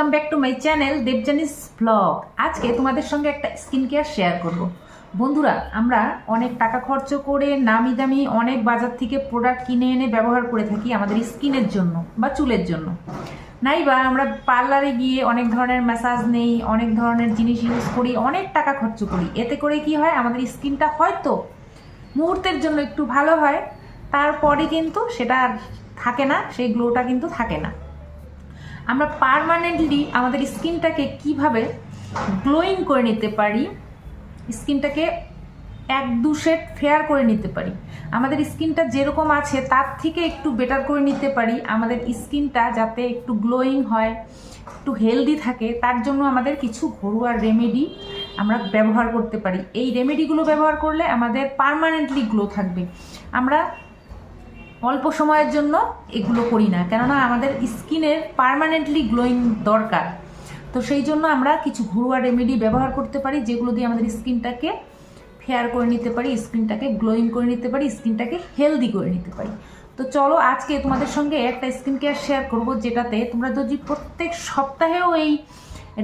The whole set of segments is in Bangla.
Welcome back to my channel Debjani's blog আজকে তোমাদের সঙ্গে একটা স্কিন কেয়ার শেয়ার করব। বন্ধুরা, আমরা অনেক টাকা খরচ করে নামি দামি অনেক বাজার থেকে প্রোডাক্ট কিনে এনে ব্যবহার করে থাকি আমাদের স্কিনের জন্য বা চুলের জন্য। নাই বা আমরা পার্লারে গিয়ে অনেক ধরনের ম্যাসাজ নেই, অনেক ধরনের জিনিস ইউজ করি, অনেক টাকা খরচ করি। এতে করে কি হয়, আমাদের স্কিনটা হয়তো মুহূর্তের জন্য একটু ভালো হয়, তারপরে কিন্তু সেটা আর থাকে না, সেই গ্লোটা কিন্তু থাকে না। আমরা পারমানেন্টলি আমাদের স্কিনটাকে কীভাবে গ্লোয়িং করে নিতে পারি, স্কিনটাকে এক দু শেড ফেয়ার করে নিতে পারি, আমাদের স্কিনটা যেরকম আছে তার থেকে একটু বেটার করে নিতে পারি, আমাদের স্কিনটা যাতে একটু গ্লোয়িং হয়, একটু হেলদি থাকে, তার জন্য আমাদের কিছু ঘরোয়া রেমেডি আমরা ব্যবহার করতে পারি। এই রেমেডিগুলো ব্যবহার করলে আমাদের পারমানেন্টলি গ্লো থাকবে। আমরা অল্প সময়ের জন্য এগুলো করি না। কেননা আমাদের স্কিনের পার্মানেন্টলি গ্লোয়িং দরকার। তো সেই জন্য আমরা কিছু ঘরোয়া রেমেডি ব্যবহার করতে পারি, যেগুলো দিয়ে আমাদের স্কিনটাকে ফেয়ার করে নিতে পারি, স্কিনটাকে গ্লোয়িং করে নিতে পারি, স্কিনটাকে হেলদি করে নিতে পারি। তো চলো আজকে তোমাদের সঙ্গে একটা স্কিন কেয়ার শেয়ার করব, যেটাতে তোমরা যদি প্রত্যেক সপ্তাহেও এই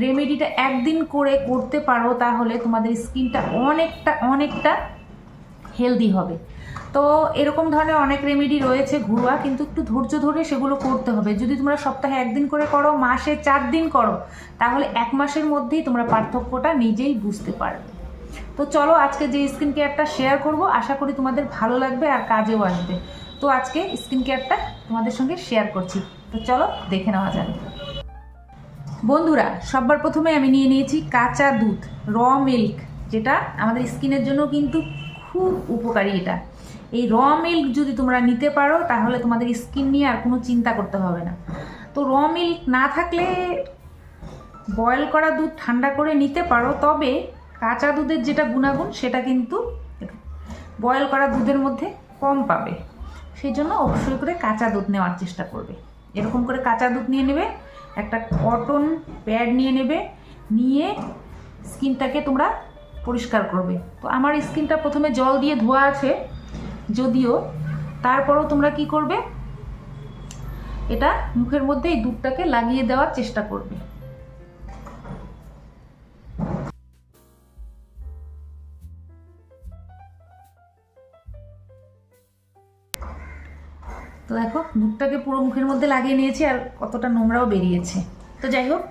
রেমেডিটা একদিন করে করতে পারো, তাহলে তোমাদের স্কিনটা অনেকটা অনেকটা হেলদি হবে। তো এরকম ধরনের অনেক রেমেডি রয়েছে ঘুরোয়া, কিন্তু একটু ধৈর্য ধরে সেগুলো করতে হবে। যদি তোমরা সপ্তাহে একদিন করে করো, মাসে চার দিন করো, তাহলে এক মাসের মধ্যেই তোমরা পার্থক্যটা নিজেই বুঝতে পারবে। তো চলো আজকে যে স্কিন কেয়ারটা শেয়ার করব, আশা করি তোমাদের ভালো লাগবে আর কাজেও আসবে। তো আজকে স্কিন কেয়ারটা তোমাদের সঙ্গে শেয়ার করছি। তো চলো দেখে নেওয়া যাবে বন্ধুরা সবার প্রথমে আমি নিয়ে নিয়েছি কাঁচা দুধ র মিল্ক যেটা আমাদের স্কিনের জন্য কিন্তু খুব উপকারী এটা। এই র মিল্ক যদি তোমরা নিতে পারো, তাহলে তোমাদের স্কিন নিয়ে আর কোনো চিন্তা করতে হবে না। তো র মিল্ক না থাকলে বয়েল করা দুধ ঠান্ডা করে নিতে পারো, তবে কাঁচা দুধের যেটা গুণাগুণ, সেটা কিন্তু বয়েল করা দুধের মধ্যে কম পাবে। সেই জন্য অবশ্যই করে কাঁচা দুধ নেওয়ার চেষ্টা করবে। এরকম করে কাঁচা দুধ নিয়ে নেবে, একটা কটন প্যাড নিয়ে নেবে, নিয়ে স্কিনটাকে তোমরা পরিষ্কার করবে। তো আমার স্কিনটা প্রথমে জল দিয়ে ধোয়া আছে, যদিও তারপরও তোমরা কি করবে? এটা মুখের মধ্যে এই দুধটাকে লাগিয়ে দেওয়ার চেষ্টা করবে। তো দেখো, দুধটাকে পুরো মুখের মধ্যে লাগিয়ে নিয়েছি আর কতটা নোংরাও বেরিয়েছে। তো যাই হোক,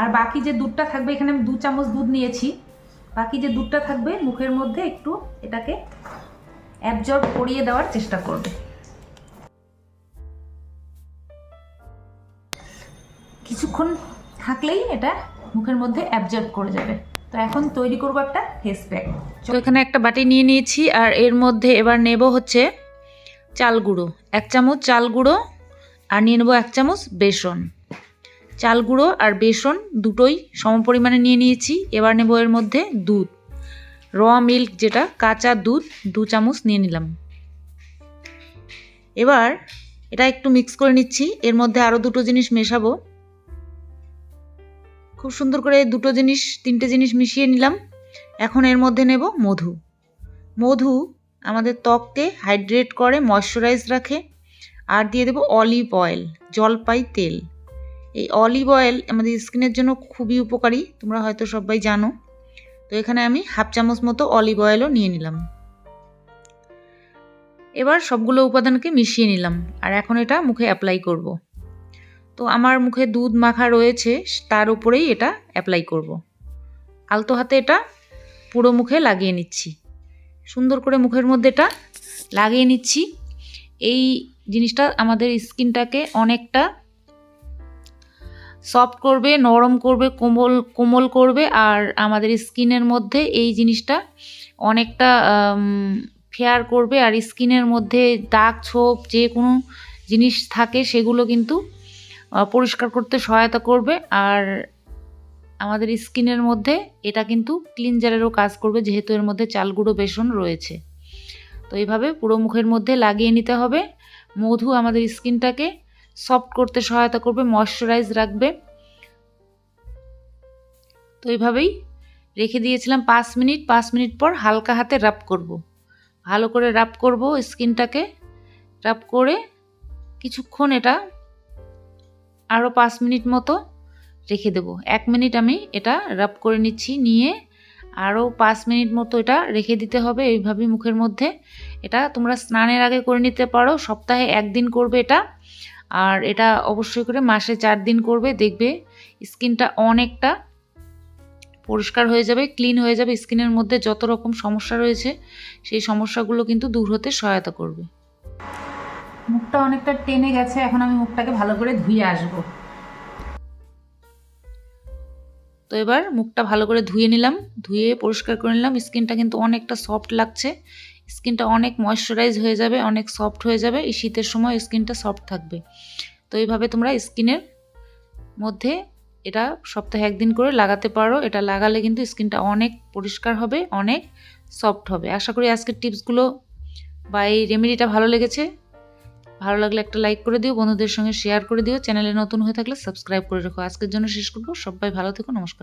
আর বাকি যে দুধটা থাকবে, এখানে আমি দু চামচ দুধ নিয়েছি। বাকি যে দুধটা থাকবে, মুখের মধ্যে একটু এটাকে অ্যাবজর্ব করিয়ে দেওয়ার চেষ্টা করবে। কিছুক্ষণ থাকলেই এটা মুখের মধ্যে অ্যাবজর্ব করে যাবে। তো এখন তৈরি করব একটা ফেস প্যাক তো এখানে একটা বাটি নিয়ে নিয়েছি, আর এর মধ্যে এবার নেব হচ্ছে চাল গুঁড়ো। এক চামচ চাল গুঁড়ো, আর নিয়ে নেব এক চামচ বেসন। চাল গুঁড়ো আর বেসন দুটোই সম পরিমাণে নিয়ে নিয়েছি। এবার নেব এর মধ্যে দুধ। র মিল্ক যেটা, কাঁচা দুধ, দু চামচ নিয়ে নিলাম। এবার এটা একটু মিক্স করে নিচ্ছি। এর মধ্যে আরও দুটো জিনিস মেশাবো। খুব সুন্দর করে দুটো জিনিস, তিনটে জিনিস মিশিয়ে নিলাম। এখন এর মধ্যে নেব মধু। মধু আমাদের ত্বককে হাইড্রেট করে, ময়শ্চারাইজ রাখে। আর দিয়ে দেবো অলিভ অয়েল, জলপাই তেল। এই অলিভ অয়েল আমাদের স্কিনের জন্য খুবই উপকারী, তোমরা হয়তো সবাই জানো তো এখানে আমি হাফ চামচ মতো অলিভ অয়েলও নিয়ে নিলাম এবার সবগুলো উপাদানকে মিশিয়ে নিলাম, আর এখন এটা মুখে অ্যাপ্লাই করব। তো আমার মুখে দুধ মাখা রয়েছে, তার উপরেই এটা অ্যাপ্লাই করব। আলতো হাতে এটা পুরো মুখে লাগিয়ে নিচ্ছি সুন্দর করে মুখের মধ্যে এটা লাগিয়ে নিচ্ছি এই জিনিসটা আমাদের স্কিনটাকে অনেকটা সফট করবে, নরম করবে, কোমল কোমল করবে আর আমাদের স্কিনের মধ্যে এই জিনিসটা অনেকটা ফেয়ার করবে আর স্কিনের মধ্যে দাগ, ছোপ যে কোনো জিনিস থাকে সেগুলো কিন্তু পরিষ্কার করতে সহায়তা করবে আর আমাদের স্কিনের মধ্যে এটা কিন্তু ক্লিনজারেরও কাজ করবে যেহেতু এর মধ্যে চালগুঁড়ো বেসন রয়েছে। তো এইভাবে পুরো মুখের মধ্যে লাগিয়ে নিতে হবে। মধু আমাদের স্কিনটাকে সফট করতে সহায়তা করবে ময়শ্চারাইজ রাখবে। তো এইভাবেই রেখে দিয়েছিলাম পাঁচ মিনিট। পাঁচ মিনিট পর হালকা হাতে রাব করব। ভালো করে রাব করব স্কিনটাকে। রাব করে কিছুক্ষণ এটা আরও পাঁচ মিনিট মতো রেখে দেবো। এক মিনিট আমি এটা রাব করে নিচ্ছি, নিয়ে আরও পাঁচ মিনিট মতো এটা রেখে দিতে হবে। এইভাবেই মুখের মধ্যে এটা তোমরা স্নানের আগে করে নিতে পারো। সপ্তাহে একদিন করবে এটা। আর এটা অবশ্যই করে মাসে চার দিন করবে, দেখবে স্কিনটা অনেকটা পরিষ্কার হয়ে যাবে, ক্লিন হয়ে যাবে, স্কিনের মধ্যে যত রকম সমস্যা রয়েছে, সেই সমস্যাগুলো কিন্তু দূর হতে সহায়তা করবে। মুখটা অনেকটা টেনে গেছে, এখন আমি মুখটাকে ভালো করে ধুয়ে আসব। তো এবার মুখটা ভালো করে ধুয়ে নিলাম, ধুয়ে পরিষ্কার করে নিলাম, স্কিনটা কিন্তু অনেকটা সফট লাগছে। স্কিনটা অনেক ময়শ্চারাইজ হয়ে যাবে, অনেক সফট হয়ে যাবে। এই শীতের সময় স্কিনটা সফট থাকবে। তো এইভাবে তোমরা স্কিনের মধ্যে এটা সপ্তাহে একদিন করে লাগাতে পারো। এটা লাগালে কিন্তু স্কিনটা অনেক পরিষ্কার হবে, অনেক সফট হবে। আশা করি আজকের টিপসগুলো বা এই রেমেডিটা ভালো লেগেছে। ভালো লাগলে একটা লাইক করে দিও, বন্ধুদের সঙ্গে শেয়ার করে দিও। চ্যানেলে নতুন হয়ে থাকলে সাবস্ক্রাইব করে রেখো। আজকের জন্য শেষ করব। সবাই ভালো থেকো, নমস্কার।